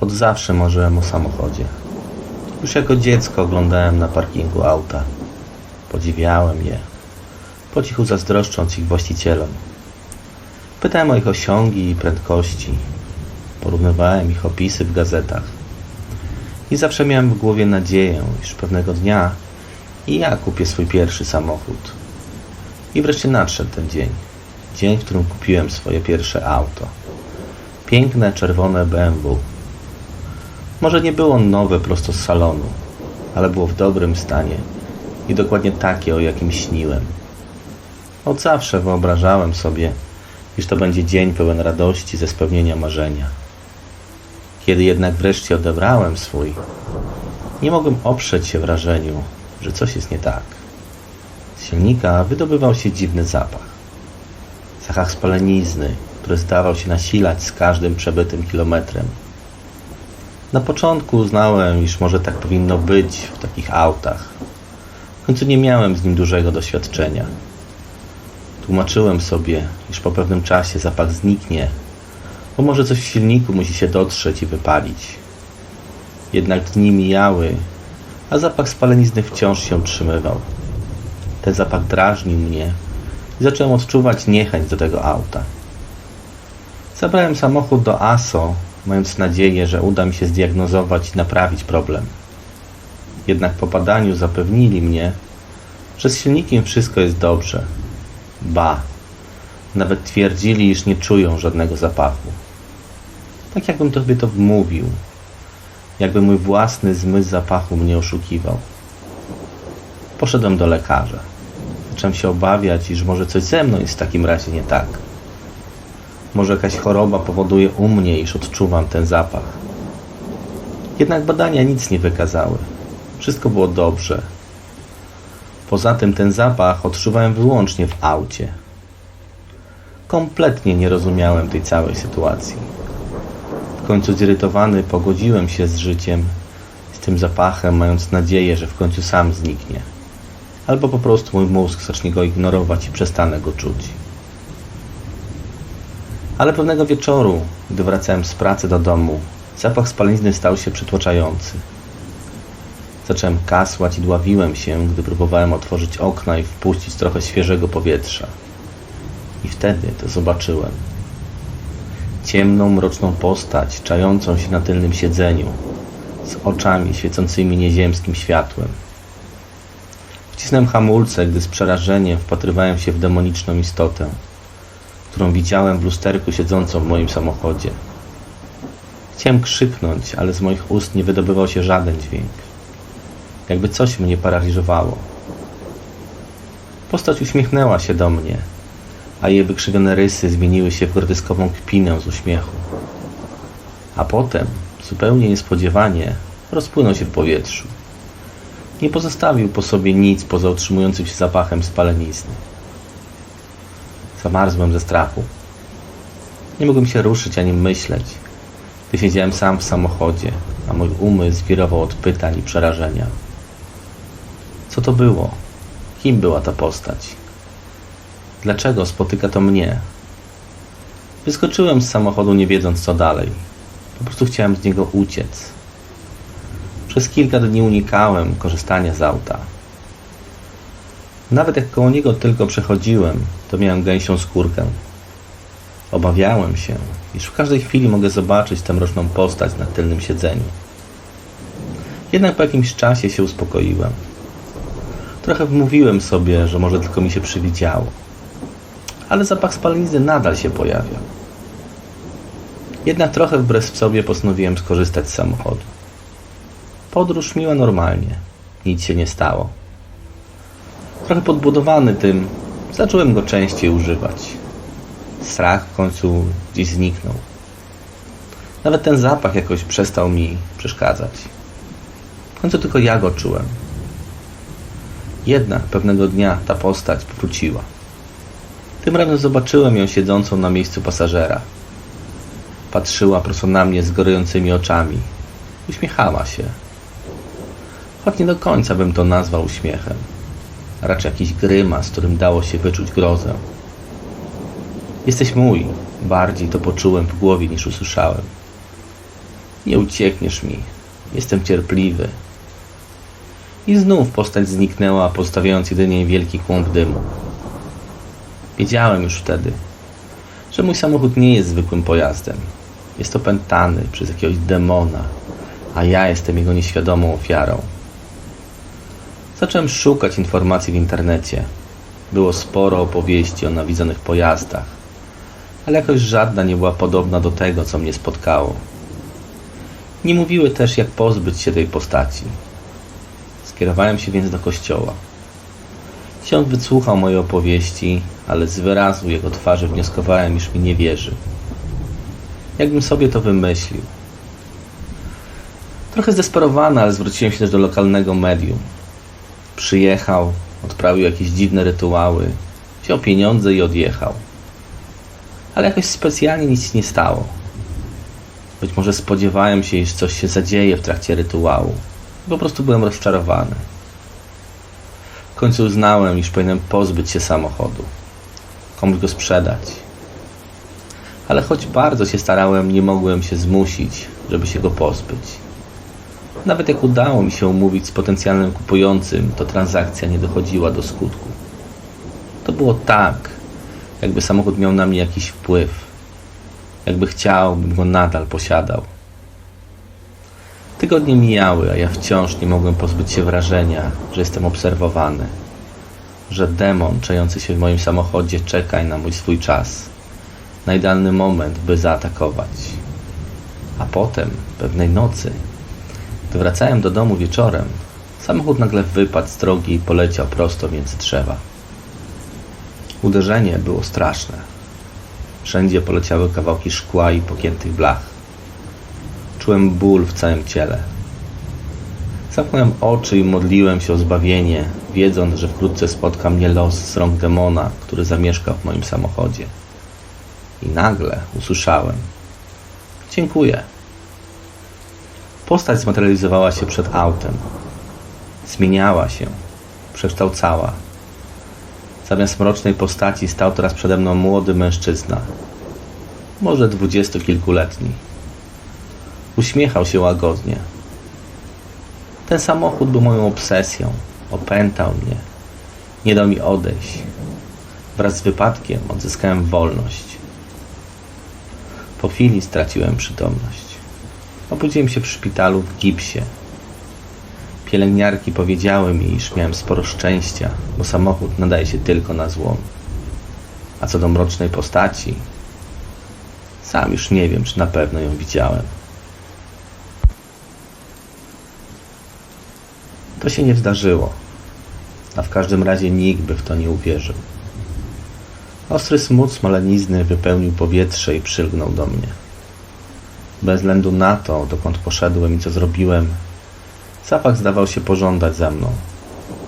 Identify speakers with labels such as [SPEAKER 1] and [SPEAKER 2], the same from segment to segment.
[SPEAKER 1] Od zawsze marzyłem o samochodzie. Już jako dziecko oglądałem na parkingu auta. Podziwiałem je, po cichu zazdroszcząc ich właścicielom. Pytałem o ich osiągi i prędkości. Porównywałem ich opisy w gazetach. I zawsze miałem w głowie nadzieję, iż pewnego dnia i ja kupię swój pierwszy samochód. I wreszcie nadszedł ten dzień. Dzień, w którym kupiłem swoje pierwsze auto. Piękne czerwone BMW. Może nie było nowe prosto z salonu, ale było w dobrym stanie i dokładnie takie, o jakim śniłem. Od zawsze wyobrażałem sobie, iż to będzie dzień pełen radości ze spełnienia marzenia. Kiedy jednak wreszcie odebrałem swój, nie mogłem oprzeć się wrażeniu, że coś jest nie tak. Z silnika wydobywał się dziwny zapach. Zapach spalenizny, który zdawał się nasilać z każdym przebytym kilometrem. Na początku uznałem, iż może tak powinno być w takich autach. W końcu nie miałem z nim dużego doświadczenia. Tłumaczyłem sobie, iż po pewnym czasie zapach zniknie, bo może coś w silniku musi się dotrzeć i wypalić. Jednak dni mijały, a zapach spalenizny wciąż się utrzymywał. Ten zapach drażnił mnie i zacząłem odczuwać niechęć do tego auta. Zabrałem samochód do ASO, mając nadzieję, że uda mi się zdiagnozować i naprawić problem. Jednak po badaniu zapewnili mnie, że z silnikiem wszystko jest dobrze. Ba, nawet twierdzili, iż nie czują żadnego zapachu. Tak jakbym tobie to wmówił, jakby mój własny zmysł zapachu mnie oszukiwał. Poszedłem do lekarza. Zacząłem się obawiać, iż może coś ze mną jest w takim razie nie tak. Może jakaś choroba powoduje u mnie, iż odczuwam ten zapach. Jednak badania nic nie wykazały. Wszystko było dobrze. Poza tym ten zapach odczuwałem wyłącznie w aucie. Kompletnie nie rozumiałem tej całej sytuacji. W końcu zirytowany pogodziłem się z życiem, z tym zapachem, mając nadzieję, że w końcu sam zniknie. Albo po prostu mój mózg zacznie go ignorować i przestanę go czuć. Ale pewnego wieczoru, gdy wracałem z pracy do domu, zapach spalenizny stał się przytłaczający. Zacząłem kasłać i dławiłem się, gdy próbowałem otworzyć okna i wpuścić trochę świeżego powietrza. I wtedy to zobaczyłem. Ciemną, mroczną postać, czającą się na tylnym siedzeniu, z oczami świecącymi nieziemskim światłem. Wcisnąłem hamulce, gdy z przerażeniem wpatrywałem się w demoniczną istotę, którą widziałem w lusterku siedzącą w moim samochodzie. Chciałem krzyknąć, ale z moich ust nie wydobywał się żaden dźwięk. Jakby coś mnie paraliżowało. Postać uśmiechnęła się do mnie, a jej wykrzywione rysy zmieniły się w groteskową kpinę z uśmiechu. A potem, zupełnie niespodziewanie, rozpłynął się w powietrzu. Nie pozostawił po sobie nic poza utrzymującym się zapachem spalenizny. Zamarzłem ze strachu. Nie mogłem się ruszyć ani myśleć, gdy siedziałem sam w samochodzie, a mój umysł wirował od pytań i przerażenia. Co to było? Kim była ta postać? Dlaczego spotyka to mnie? Wyskoczyłem z samochodu nie wiedząc co dalej. Po prostu chciałem z niego uciec. Przez kilka dni unikałem korzystania z auta. Nawet jak koło niego tylko przechodziłem, to miałem gęsią skórkę. Obawiałem się, iż w każdej chwili mogę zobaczyć tę mroczną postać na tylnym siedzeniu. Jednak po jakimś czasie się uspokoiłem. Trochę wmówiłem sobie, że może tylko mi się przywidziało. Ale zapach spalenizny nadal się pojawia. Jednak trochę wbrew sobie postanowiłem skorzystać z samochodu. Podróż miła normalnie. Nic się nie stało. Trochę podbudowany tym, zacząłem go częściej używać. Strach w końcu gdzieś zniknął. Nawet ten zapach jakoś przestał mi przeszkadzać. W końcu tylko ja go czułem. Jednak pewnego dnia ta postać powróciła. Tym razem zobaczyłem ją siedzącą na miejscu pasażera. Patrzyła prosto na mnie z gorącymi oczami. Uśmiechała się. Choć nie do końca bym to nazwał uśmiechem. Raczej jakiś grymas, którym dało się wyczuć grozę. Jesteś mój. Bardziej to poczułem w głowie niż usłyszałem. Nie uciekniesz mi. Jestem cierpliwy. I znów postać zniknęła, pozostawiając jedynie wielki kłąb dymu. Wiedziałem już wtedy, że mój samochód nie jest zwykłym pojazdem. Jest opętany przez jakiegoś demona, a ja jestem jego nieświadomą ofiarą. Zacząłem szukać informacji w internecie. Było sporo opowieści o nawiedzonych pojazdach, ale jakoś żadna nie była podobna do tego, co mnie spotkało. Nie mówiły też, jak pozbyć się tej postaci. Skierowałem się więc do kościoła. Ksiądz wysłuchał mojej opowieści, ale z wyrazu jego twarzy wnioskowałem, iż mi nie wierzy. Jakbym sobie to wymyślił. Trochę zdesperowany, ale zwróciłem się też do lokalnego medium. Przyjechał, odprawił jakieś dziwne rytuały, wziął pieniądze i odjechał. Ale jakoś specjalnie nic nie stało. Być może spodziewałem się, iż coś się zadzieje w trakcie rytuału. Po prostu byłem rozczarowany. W końcu uznałem, iż powinienem pozbyć się samochodu. Komuś go sprzedać. Ale choć bardzo się starałem, nie mogłem się zmusić, żeby się go pozbyć. Nawet jak udało mi się umówić z potencjalnym kupującym, to transakcja nie dochodziła do skutku. To było tak, jakby samochód miał na mnie jakiś wpływ. Jakby chciał, bym go nadal posiadał. Tygodnie mijały, a ja wciąż nie mogłem pozbyć się wrażenia, że jestem obserwowany. Że demon czejący się w moim samochodzie czeka na mój swój czas. Na idealny moment, by zaatakować. A potem, pewnej nocy, gdy wracałem do domu wieczorem, samochód nagle wypadł z drogi i poleciał prosto między drzewa. Uderzenie było straszne. Wszędzie poleciały kawałki szkła i pokiętych blach. Czułem ból w całym ciele. Zamknąłem oczy i modliłem się o zbawienie, wiedząc, że wkrótce spotka mnie los z rąk demona, który zamieszkał w moim samochodzie. I nagle usłyszałem: Dziękuję. Postać zmaterializowała się przed autem. Zmieniała się, przekształcała. Zamiast mrocznej postaci stał teraz przede mną młody mężczyzna, może dwudziestokilkuletni. Uśmiechał się łagodnie. Ten samochód był moją obsesją. Opętał mnie. Nie dał mi odejść. Wraz z wypadkiem odzyskałem wolność. Po chwili straciłem przytomność. Obudziłem się w szpitalu w gipsie. Pielęgniarki powiedziały mi, iż miałem sporo szczęścia, bo samochód nadaje się tylko na złom. A co do mrocznej postaci, sam już nie wiem, czy na pewno ją widziałem. To się nie zdarzyło, a w każdym razie nikt by w to nie uwierzył. Ostry smut smolenizny wypełnił powietrze i przylgnął do mnie. Bez względu na to, dokąd poszedłem i co zrobiłem, zapach zdawał się pożądać za mną,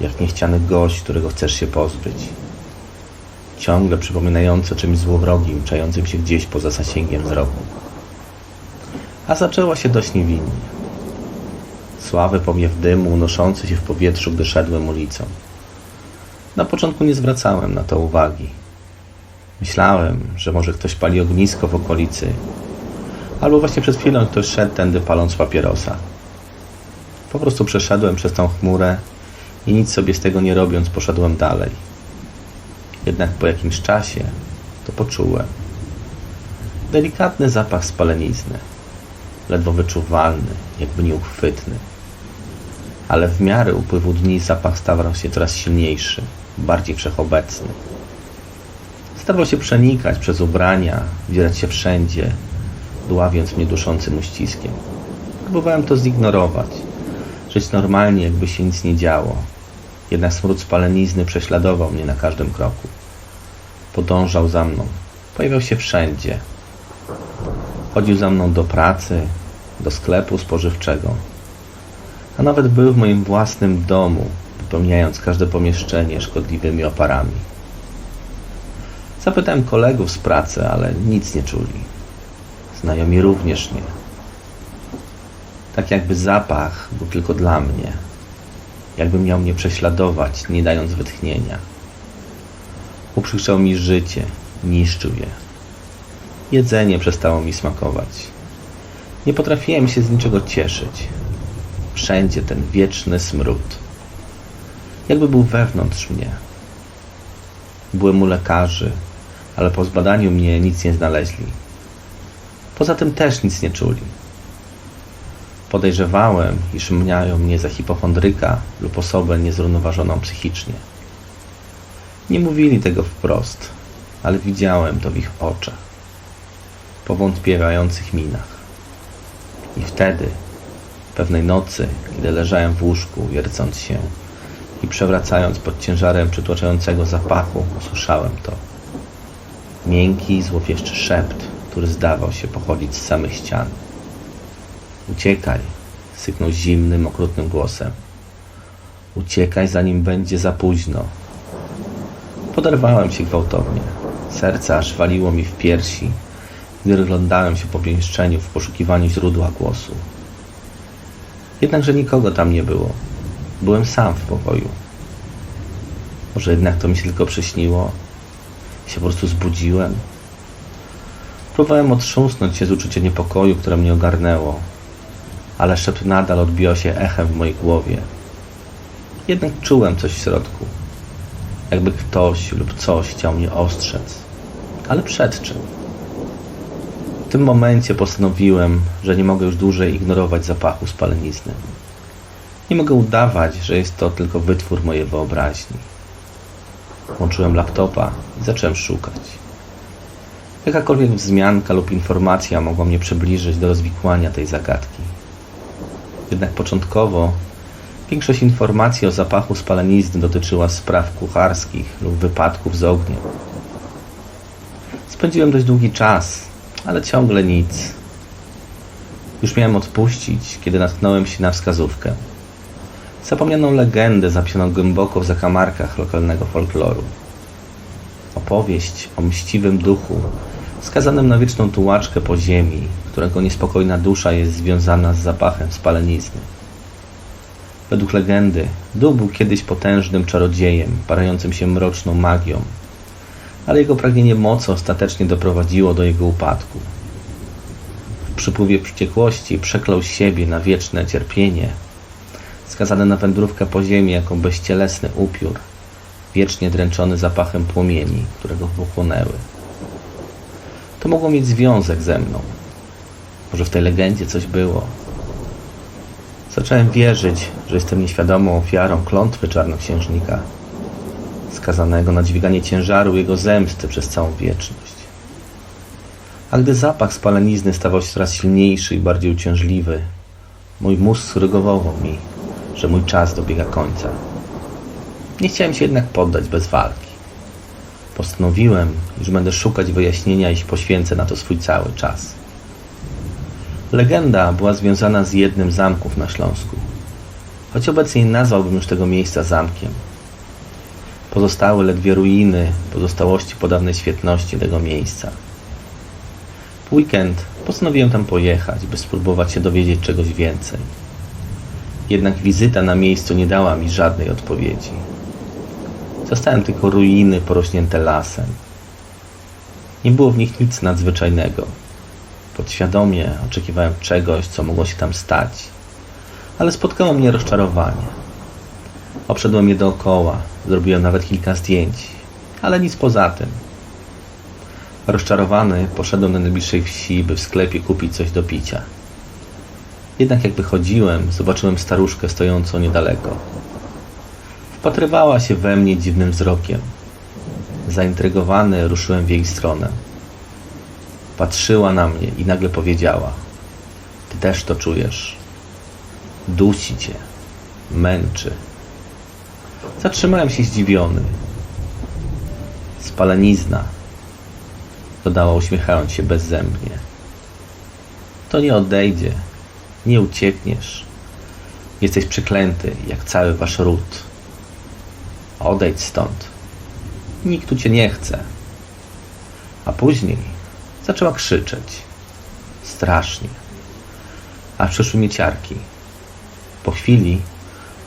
[SPEAKER 1] jak niechciany gość, którego chcesz się pozbyć. Ciągle przypominający o czymś złowrogim, czającym się gdzieś poza zasięgiem wzroku. A zaczęła się dość niewinnie. Sławy powiew dymu unoszący się w powietrzu, gdy szedłem ulicą. Na początku nie zwracałem na to uwagi. Myślałem, że może ktoś pali ognisko w okolicy, albo właśnie przed chwilą ktoś szedł tędy paląc papierosa. Po prostu przeszedłem przez tą chmurę i nic sobie z tego nie robiąc poszedłem dalej. Jednak po jakimś czasie to poczułem. Delikatny zapach spalenizny, ledwo wyczuwalny, jakby nieuchwytny. Ale w miarę upływu dni zapach stawał się coraz silniejszy, bardziej wszechobecny. Stawał się przenikać przez ubrania, wdzierać się wszędzie, dławiąc mnie duszącym uściskiem. Próbowałem to zignorować, żyć normalnie, jakby się nic nie działo. Jednak smród spalenizny prześladował mnie na każdym kroku. Podążał za mną. Pojawiał się wszędzie. Chodził za mną do pracy, do sklepu spożywczego, a nawet był w moim własnym domu, wypełniając każde pomieszczenie szkodliwymi oparami. Zapytałem kolegów z pracy, ale nic nie czuli. Znajomi również nie. Tak jakby zapach był tylko dla mnie. Jakby miał mnie prześladować, nie dając wytchnienia. Uprzykrzał mi życie, niszczył je. Jedzenie przestało mi smakować. Nie potrafiłem się z niczego cieszyć. Wszędzie ten wieczny smród. Jakby był wewnątrz mnie. Byłem u lekarzy, ale po zbadaniu mnie nic nie znaleźli. Poza tym też nic nie czuli. Podejrzewałem, iż mniają mnie za hipochondryka lub osobę niezrównoważoną psychicznie. Nie mówili tego wprost, ale widziałem to w ich oczach, powątpiewających minach. I wtedy, pewnej nocy, kiedy leżałem w łóżku, wiercąc się i przewracając pod ciężarem przytłaczającego zapachu, usłyszałem to. Miękki, złowieszczy szept, który zdawał się pochodzić z samych ścian. Uciekaj, syknął zimnym, okrutnym głosem. Uciekaj, zanim będzie za późno. Poderwałem się gwałtownie. Serce aż waliło mi w piersi, gdy rozglądałem się po pomieszczeniu w poszukiwaniu źródła głosu. Jednakże nikogo tam nie było. Byłem sam w pokoju. Może jednak to mi się tylko przyśniło? Się po prostu zbudziłem? Próbowałem otrząsnąć się z uczucia niepokoju, które mnie ogarnęło, ale szept nadal odbijał się echem w mojej głowie. Jednak czułem coś w środku. Jakby ktoś lub coś chciał mnie ostrzec. Ale przed czym? W tym momencie postanowiłem, że nie mogę już dłużej ignorować zapachu spalenizny. Nie mogę udawać, że jest to tylko wytwór mojej wyobraźni. Włączyłem laptopa i zacząłem szukać. Jakakolwiek wzmianka lub informacja mogła mnie przybliżyć do rozwikłania tej zagadki. Jednak początkowo większość informacji o zapachu spalenizny dotyczyła spraw kucharskich lub wypadków z ogniem. Spędziłem dość długi czas, ale ciągle nic. Już miałem odpuścić, kiedy natknąłem się na wskazówkę. Zapomnianą legendę zapisaną głęboko w zakamarkach lokalnego folkloru. Opowieść o mściwym duchu, skazanym na wieczną tułaczkę po ziemi, którego niespokojna dusza jest związana z zapachem spalenizny. Według legendy, duch był kiedyś potężnym czarodziejem, parającym się mroczną magią, ale jego pragnienie mocy ostatecznie doprowadziło do jego upadku. W przypływie wściekłości przeklął siebie na wieczne cierpienie, skazany na wędrówkę po ziemi jako bezcielesny upiór, wiecznie dręczony zapachem płomieni, które go pochłonęły. To mogło mieć związek ze mną. Może w tej legendzie coś było. Zacząłem wierzyć, że jestem nieświadomą ofiarą klątwy czarnoksiężnika, skazanego na dźwiganie ciężaru jego zemsty przez całą wieczność. A gdy zapach spalenizny stawał się coraz silniejszy i bardziej uciążliwy, mój mózg sugerował mi, że mój czas dobiega końca. Nie chciałem się jednak poddać bez walki. Postanowiłem, iż będę szukać wyjaśnienia i poświęcę na to swój cały czas. Legenda była związana z jednym z zamków na Śląsku, choć obecnie nie nazwałbym już tego miejsca zamkiem. Pozostały ledwie ruiny, pozostałości po dawnej świetności tego miejsca. W weekend postanowiłem tam pojechać, by spróbować się dowiedzieć czegoś więcej. Jednak wizyta na miejscu nie dała mi żadnej odpowiedzi. Zostałem tylko ruiny porośnięte lasem. Nie było w nich nic nadzwyczajnego. Podświadomie oczekiwałem czegoś, co mogło się tam stać, ale spotkało mnie rozczarowanie. Obszedłem je dookoła, zrobiłem nawet kilka zdjęć, ale nic poza tym. Rozczarowany poszedłem do najbliższej wsi, by w sklepie kupić coś do picia. Jednak jak wychodziłem, zobaczyłem staruszkę stojącą niedaleko. Wpatrywała się we mnie dziwnym wzrokiem. Zaintrygowany ruszyłem w jej stronę. Patrzyła na mnie i nagle powiedziała: Ty też to czujesz. Dusi cię, męczy. Zatrzymałem się zdziwiony. Spalenizna, dodała uśmiechając się bezzębnie. To nie odejdzie, nie uciekniesz. Jesteś przeklęty, jak cały wasz ród. Odejdź stąd. Nikt tu cię nie chce. A później zaczęła krzyczeć. Strasznie. A przyszły mi ciarki. Po chwili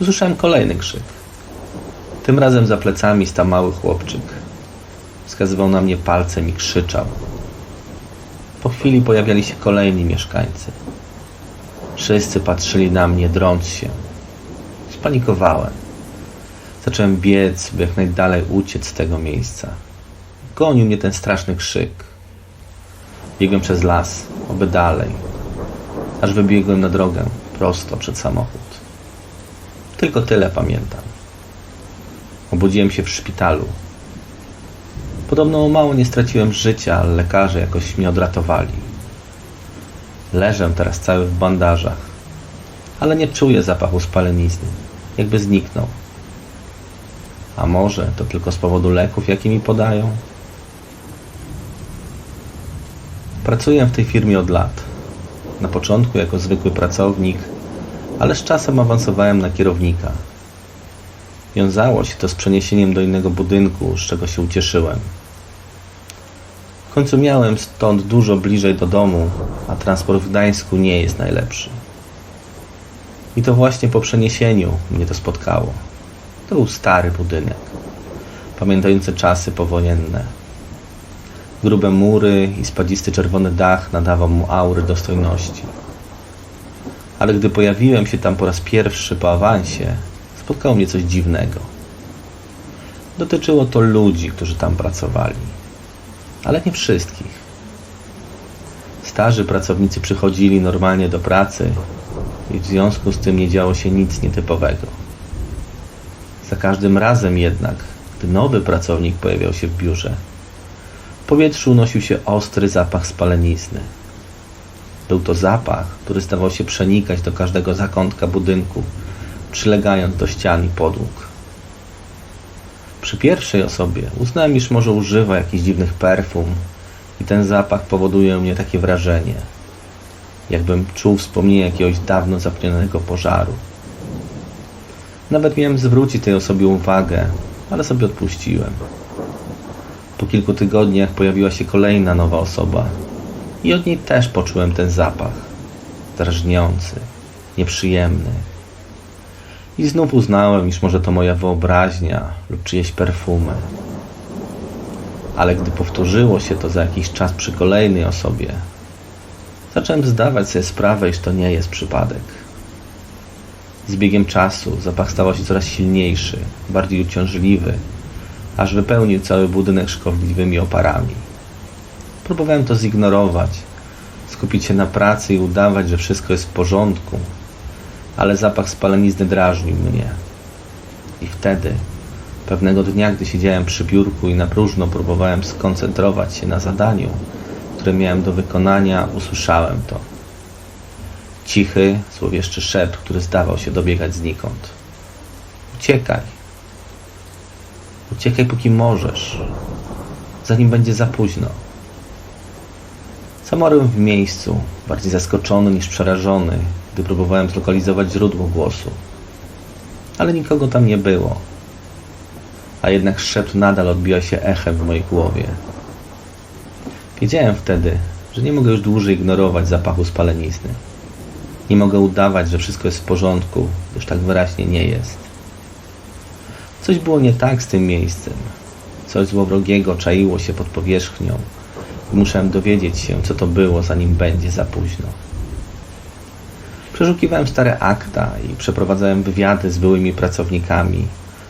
[SPEAKER 1] usłyszałem kolejny krzyk. Tym razem za plecami stał mały chłopczyk. Wskazywał na mnie palcem i krzyczał. Po chwili pojawiali się kolejni mieszkańcy. Wszyscy patrzyli na mnie, drąc się. Spanikowałem. Zacząłem biec, by jak najdalej uciec z tego miejsca. Gonił mnie ten straszny krzyk. Biegłem przez las, oby dalej, aż wybiegłem na drogę, prosto przed samochód. Tylko tyle pamiętam. Obudziłem się w szpitalu. Podobno mało nie straciłem życia, ale lekarze jakoś mnie odratowali. Leżę teraz cały w bandażach, ale nie czuję zapachu spalenizny, jakby zniknął. A może to tylko z powodu leków, jakie mi podają? Pracuję w tej firmie od lat. Na początku jako zwykły pracownik, ale z czasem awansowałem na kierownika. Wiązało się to z przeniesieniem do innego budynku, z czego się ucieszyłem. W końcu miałem stąd dużo bliżej do domu, a transport w Gdańsku nie jest najlepszy. I to właśnie po przeniesieniu mnie to spotkało. To był stary budynek, pamiętający czasy powojenne. Grube mury i spadzisty czerwony dach nadawał mu aury dostojności. Ale gdy pojawiłem się tam po raz pierwszy po awansie, spotkało mnie coś dziwnego. Dotyczyło to ludzi, którzy tam pracowali, ale nie wszystkich. Starzy pracownicy przychodzili normalnie do pracy i w związku z tym nie działo się nic nietypowego. Za każdym razem jednak, gdy nowy pracownik pojawiał się w biurze, w powietrzu unosił się ostry zapach spalenizny. Był to zapach, który zdawał się przenikać do każdego zakątka budynku, przylegając do ścian i podłóg. Przy pierwszej osobie uznałem, iż może używa jakichś dziwnych perfum i ten zapach powoduje u mnie takie wrażenie, jakbym czuł wspomnienie jakiegoś dawno zapomnianego pożaru. Nawet miałem zwrócić tej osobie uwagę, ale sobie odpuściłem. Po kilku tygodniach pojawiła się kolejna nowa osoba i od niej też poczułem ten zapach. Drażniący, nieprzyjemny. I znów uznałem, iż może to moja wyobraźnia lub czyjeś perfumy. Ale gdy powtórzyło się to za jakiś czas przy kolejnej osobie, zacząłem zdawać sobie sprawę, iż to nie jest przypadek. Z biegiem czasu zapach stał się coraz silniejszy, bardziej uciążliwy, aż wypełnił cały budynek szkodliwymi oparami. Próbowałem to zignorować, skupić się na pracy i udawać, że wszystko jest w porządku, ale zapach spalenizny drażnił mnie. I wtedy, pewnego dnia, gdy siedziałem przy biurku i na próżno próbowałem skoncentrować się na zadaniu, które miałem do wykonania, usłyszałem to. Cichy, złowieszczy szept, który zdawał się dobiegać znikąd. Uciekaj. Uciekaj, póki możesz, zanim będzie za późno. Zamarłem w miejscu, bardziej zaskoczony niż przerażony, gdy próbowałem zlokalizować źródło głosu. Ale nikogo tam nie było. A jednak szept nadal odbija się echem w mojej głowie. Wiedziałem wtedy, że nie mogę już dłużej ignorować zapachu spalenizny. Nie mogę udawać, że wszystko jest w porządku, gdyż tak wyraźnie nie jest. Coś było nie tak z tym miejscem. Coś złowrogiego czaiło się pod powierzchnią musiałem dowiedzieć się, co to było, zanim będzie za późno. Przeszukiwałem stare akta i przeprowadzałem wywiady z byłymi pracownikami,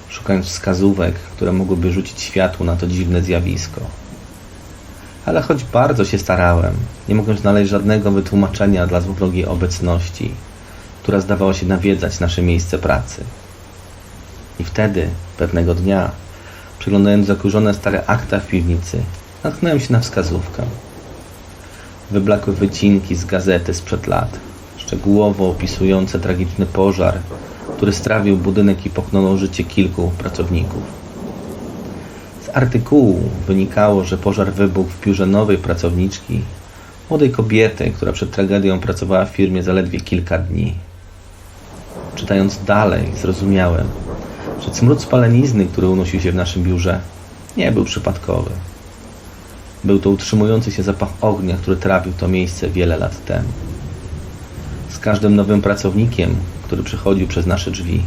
[SPEAKER 1] szukając wskazówek, które mogłyby rzucić światło na to dziwne zjawisko. Ale choć bardzo się starałem, nie mogłem znaleźć żadnego wytłumaczenia dla złowrogiej obecności, która zdawała się nawiedzać nasze miejsce pracy. I wtedy, pewnego dnia, przeglądając zakurzone stare akta w piwnicy, natknąłem się na wskazówkę. Wyblakłe wycinki z gazety sprzed lat, szczegółowo opisujące tragiczny pożar, który strawił budynek i pochłonął życie kilku pracowników. Artykułu wynikało, że pożar wybuchł w biurze nowej pracowniczki, młodej kobiety, która przed tragedią pracowała w firmie zaledwie kilka dni. Czytając dalej, zrozumiałem, że cmród spalenizny, który unosił się w naszym biurze, nie był przypadkowy. Był to utrzymujący się zapach ognia, który trawił to miejsce wiele lat temu. Z każdym nowym pracownikiem, który przychodził przez nasze drzwi,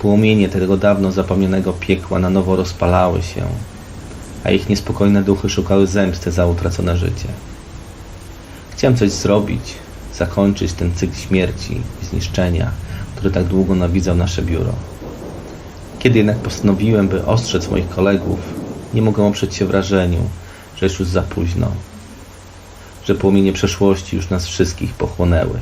[SPEAKER 1] płomienie tego dawno zapomnianego piekła na nowo rozpalały się, a ich niespokojne duchy szukały zemsty za utracone życie. Chciałem coś zrobić, zakończyć ten cykl śmierci i zniszczenia, który tak długo nawidzał nasze biuro. Kiedy jednak postanowiłem, by ostrzec moich kolegów, nie mogłem oprzeć się wrażeniu, że już za późno, że płomienie przeszłości już nas wszystkich pochłonęły.